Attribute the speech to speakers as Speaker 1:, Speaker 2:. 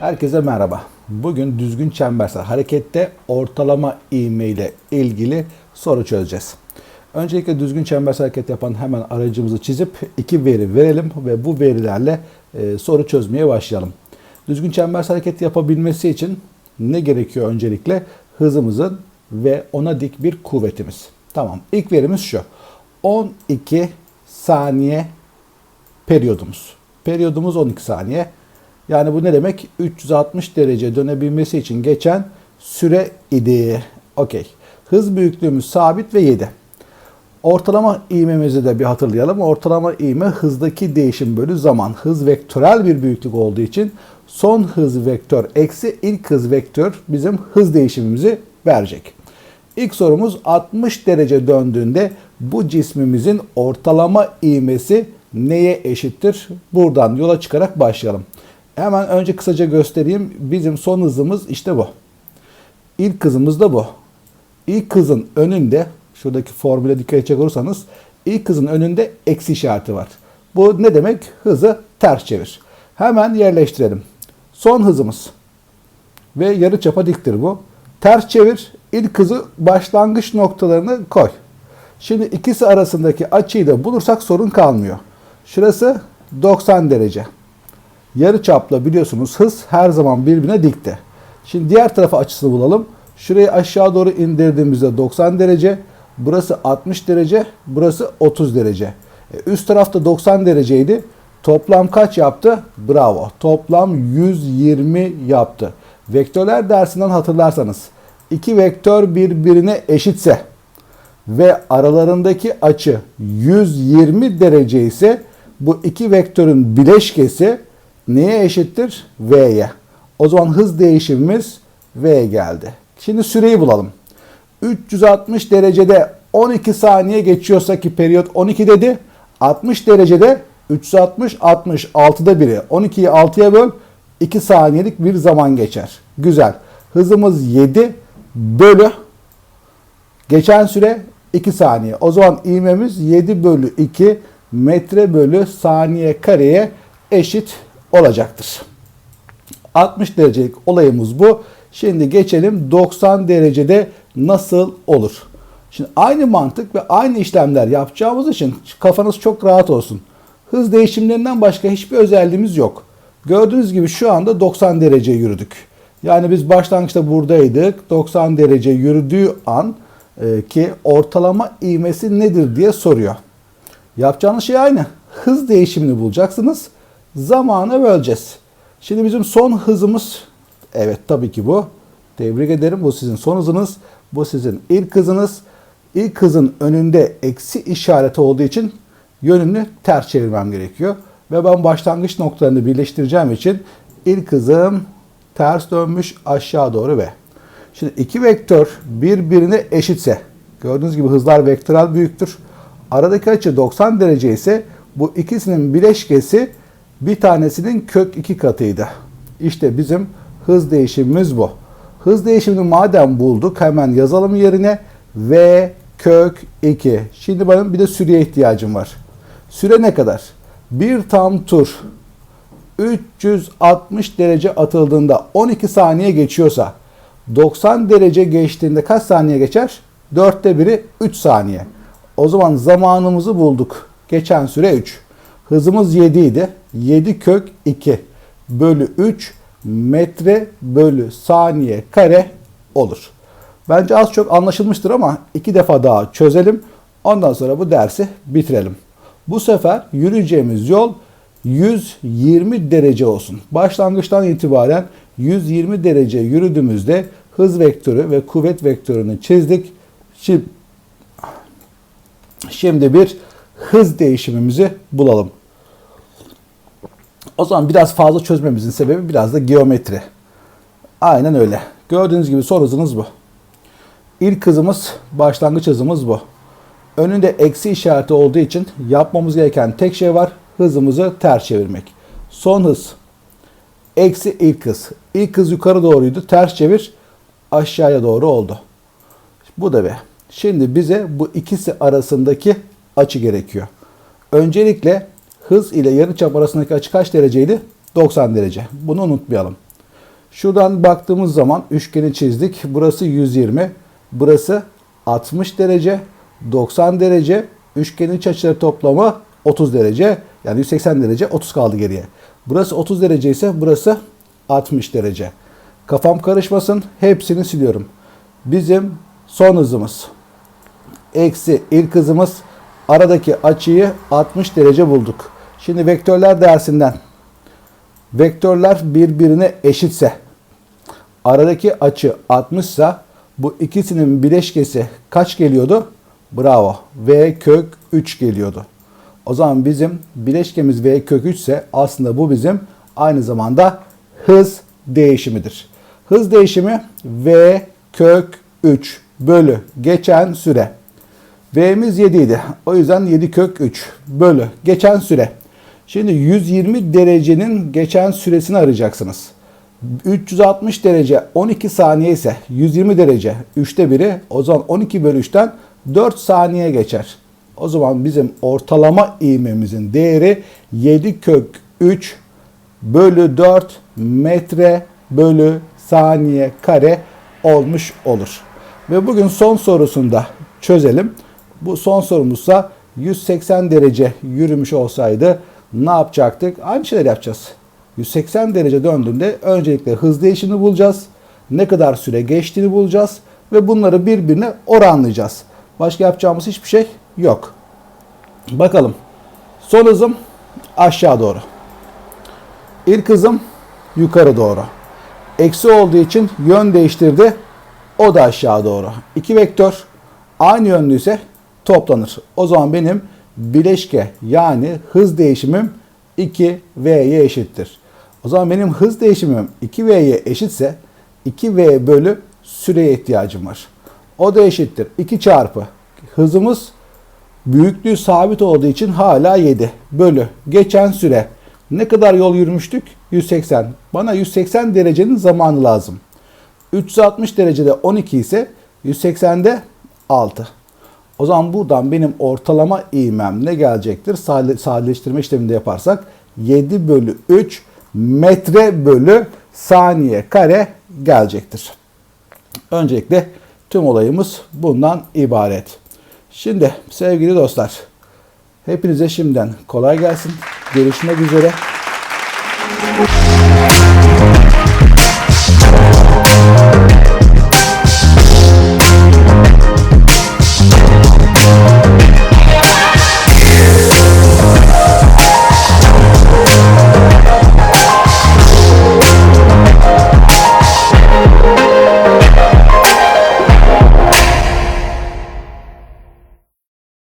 Speaker 1: Herkese merhaba. Bugün düzgün çembersel harekette ortalama ivme ile ilgili soru çözeceğiz. Öncelikle düzgün çembersel hareket yapan hemen aracımızı çizip iki veri verelim ve bu verilerle e, soru çözmeye başlayalım. Düzgün çembersel hareket yapabilmesi için ne gerekiyor öncelikle? Hızımızın ve ona dik bir kuvvetimiz. Tamam. İlk verimiz şu. 12 saniye periyodumuz. Periyodumuz 12 saniye. Yani bu ne demek? 360 derece dönebilmesi için geçen süre idi. Okey. Hız büyüklüğümüz sabit ve 7. Ortalama ivmemizi de bir hatırlayalım. Ortalama ivme hızdaki değişim bölü zaman. Hız vektörel bir büyüklük olduğu için son hız vektör eksi ilk hız vektör bizim hız değişimimizi verecek. İlk sorumuz 60 derece döndüğünde bu cismimizin ortalama ivmesi neye eşittir? Buradan yola çıkarak başlayalım. Hemen önce kısaca göstereyim. Bizim son hızımız işte bu. İlk hızımız da bu. İlk hızın önünde şuradaki formüle dikkat edecek olursanız ilk hızın önünde eksi işareti var. Bu ne demek? Hızı ters çevir. Hemen yerleştirelim. Son hızımız ve yarı çapa diktir bu. Ters çevir. İlk hızı başlangıç noktalarını koy. Şimdi ikisi arasındaki açıyı da bulursak sorun kalmıyor. Şurası 90 derece. Yarı çapla biliyorsunuz hız her zaman birbirine dikte. Şimdi diğer tarafa açısını bulalım. Şurayı aşağı doğru indirdiğimizde 90 derece. Burası 60 derece. Burası 30 derece. E, üst tarafta 90 dereceydi. Toplam kaç yaptı? Bravo. Toplam 120 yaptı. Vektörler dersinden hatırlarsanız iki vektör birbirine eşitse ve aralarındaki açı 120 derece ise bu iki vektörün bileşkesi neye eşittir? V'ye. O zaman hız değişimimiz V geldi. Şimdi süreyi bulalım. 360 derecede 12 saniye geçiyorsa ki periyot 12 dedi. 60 derecede 360 60 6'da biri. 12'yi 6'ya böl 2 saniyelik bir zaman geçer. Güzel. Hızımız 7 bölü geçen süre 2 saniye. O zaman ivmemiz 7 bölü 2 metre bölü saniye kareye eşit olacaktır. 60 derecelik olayımız bu. Şimdi geçelim 90 derecede nasıl olur? Şimdi aynı mantık ve aynı işlemler yapacağımız için kafanız çok rahat olsun. Hız değişimlerinden başka hiçbir özelliğimiz yok. Gördüğünüz gibi şu anda 90 derece yürüdük. Yani biz başlangıçta buradaydık. 90 derece yürüdüğü an e, ki ortalama ivmesi nedir diye soruyor. Yapacağınız şey aynı. Hız değişimini bulacaksınız. Zamanı böleceğiz. Şimdi bizim son hızımız evet tabii ki bu. Tebrik ederim. Bu sizin son hızınız. Bu sizin ilk hızınız. İlk hızın önünde eksi işareti olduğu için yönünü ters çevirmem gerekiyor. Ve ben başlangıç noktalarını birleştireceğim için ilk hızım ters dönmüş aşağı doğru ve. Şimdi iki vektör birbirine eşitse gördüğünüz gibi hızlar vektörel büyüktür. Aradaki açı 90 derece ise bu ikisinin bileşkesi bir tanesinin kök 2 katıydı. İşte bizim hız değişimimiz bu. Hız değişimini madem bulduk hemen yazalım yerine v kök 2. Şimdi benim bir de süreye ihtiyacım var. Süre ne kadar? Bir tam tur 360 derece atıldığında 12 saniye geçiyorsa 90 derece geçtiğinde kaç saniye geçer? Dörtte biri 3 saniye. O zaman zamanımızı bulduk. Geçen süre 3. Hızımız 7 idi. 7 kök 2 bölü 3 metre bölü saniye kare olur. Bence az çok anlaşılmıştır ama iki defa daha çözelim. Ondan sonra bu dersi bitirelim. Bu sefer yürüyeceğimiz yol 120 derece olsun. Başlangıçtan itibaren 120 derece yürüdüğümüzde hız vektörü ve kuvvet vektörünü çizdik. Şimdi, şimdi bir hız değişimimizi bulalım. O zaman biraz fazla çözmemizin sebebi biraz da geometri. Aynen öyle. Gördüğünüz gibi son hızınız bu. İlk hızımız, başlangıç hızımız bu. Önünde eksi işareti olduğu için yapmamız gereken tek şey var. Hızımızı ters çevirmek. Son hız. Eksi ilk hız. İlk hız yukarı doğruydu. Ters çevir. Aşağıya doğru oldu. Bu da be. Şimdi bize bu ikisi arasındaki açı gerekiyor. Öncelikle hız ile yarıçap arasındaki açı kaç dereceydi? 90 derece. Bunu unutmayalım. Şuradan baktığımız zaman üçgeni çizdik. Burası 120. Burası 60 derece. 90 derece. Üçgenin açıları toplamı 30 derece. Yani 180 derece 30 kaldı geriye. Burası 30 derece ise burası 60 derece. Kafam karışmasın. Hepsini siliyorum. Bizim son hızımız eksi ilk hızımız aradaki açıyı 60 derece bulduk. Şimdi vektörler dersinden vektörler birbirine eşitse aradaki açı 60 ise bu ikisinin bileşkesi kaç geliyordu? Bravo. V kök 3 geliyordu. O zaman bizim bileşkemiz V kök 3 ise aslında bu bizim aynı zamanda hız değişimidir. Hız değişimi V kök 3 bölü geçen süre. V'miz 7 idi. O yüzden 7 kök 3 bölü geçen süre. Şimdi 120 derecenin geçen süresini arayacaksınız. 360 derece 12 saniye ise 120 derece 3'te 1'i o zaman 12 bölü 3'ten 4 saniye geçer. O zaman bizim ortalama ivmemizin değeri 7 kök 3 bölü 4 metre bölü saniye kare olmuş olur. Ve bugün son sorusunda çözelim. Bu son sorumuzsa 180 derece yürümüş olsaydı ne yapacaktık? Aynı şeyler yapacağız. 180 derece döndüğünde öncelikle hız değişimini bulacağız. Ne kadar süre geçtiğini bulacağız. Ve bunları birbirine oranlayacağız. Başka yapacağımız hiçbir şey yok. Bakalım. Son hızım aşağı doğru. İlk hızım yukarı doğru. Eksi olduğu için yön değiştirdi. O da aşağı doğru. İki vektör aynı yönlüyse toplanır. O zaman benim bileşke yani hız değişimim 2V'ye eşittir. O zaman benim hız değişimim 2V'ye eşitse 2V bölü süreye ihtiyacım var. O da eşittir. 2 çarpı hızımız büyüklüğü sabit olduğu için hala 7 bölü geçen süre. Ne kadar yol yürümüştük? 180. Bana 180 derecenin zamanı lazım. 360 derecede 12 ise 180'de 6. O zaman buradan benim ortalama ivmem ne gelecektir? Sadeleştirme işleminde yaparsak 7 bölü 3 metre bölü saniye kare gelecektir. Öncelikle tüm olayımız bundan ibaret. Şimdi sevgili dostlar hepinize şimdiden kolay gelsin. Görüşmek üzere.